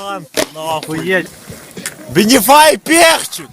братан, нахуй. Бенефай перчик!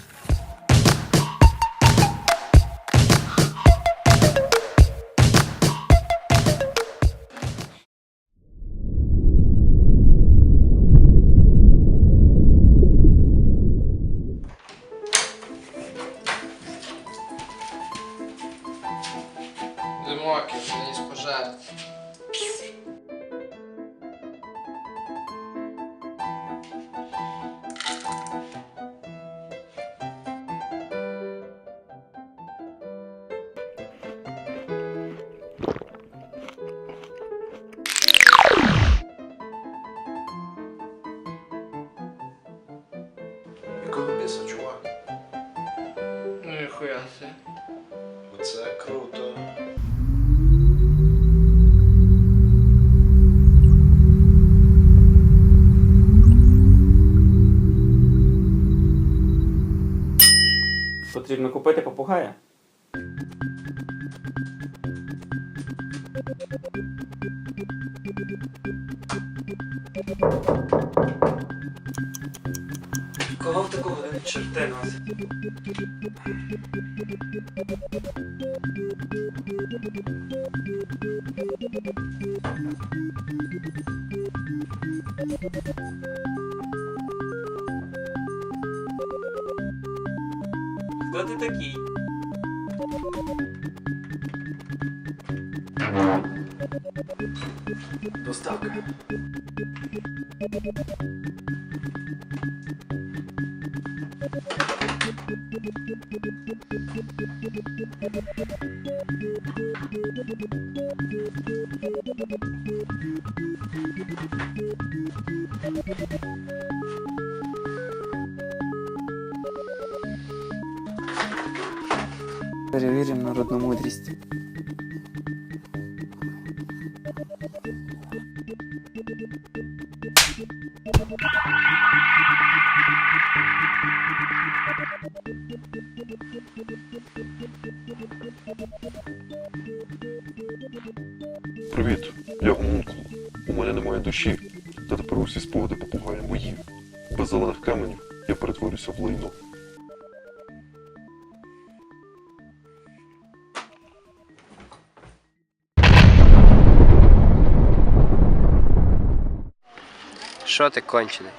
Якого чувак? Ну і хуя си. Оце круто. Потрібно купити попугая. Кого в таку годину черти носить? Хто ти такий? Доставка. Перевіримо народну мудрість. Привіт, я гомункул. У мене немає душі, та тепер усі спогади попугая мої. Без зелених каменів я перетворюся в лайно. Що ти кончений?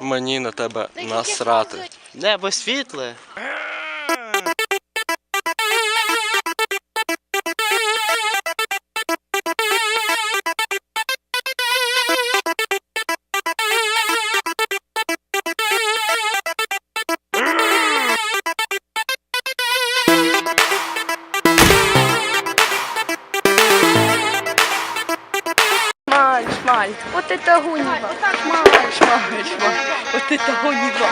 Мені на тебе насрати. Небо світле. Шмаль, вот это гуниба. Шмаль, шмаль, шмаль, вот это гуниба.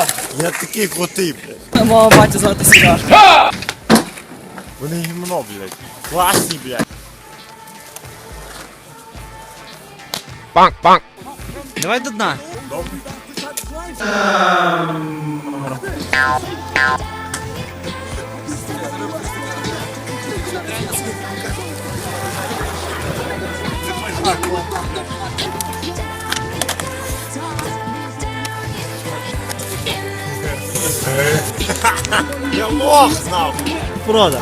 Хто? Я такий крутий, блядь. Мого батя звати Сережка. Вони гімно, блядь. Класні, блядь. Давай до дна. Я лох, нахуй. Прода.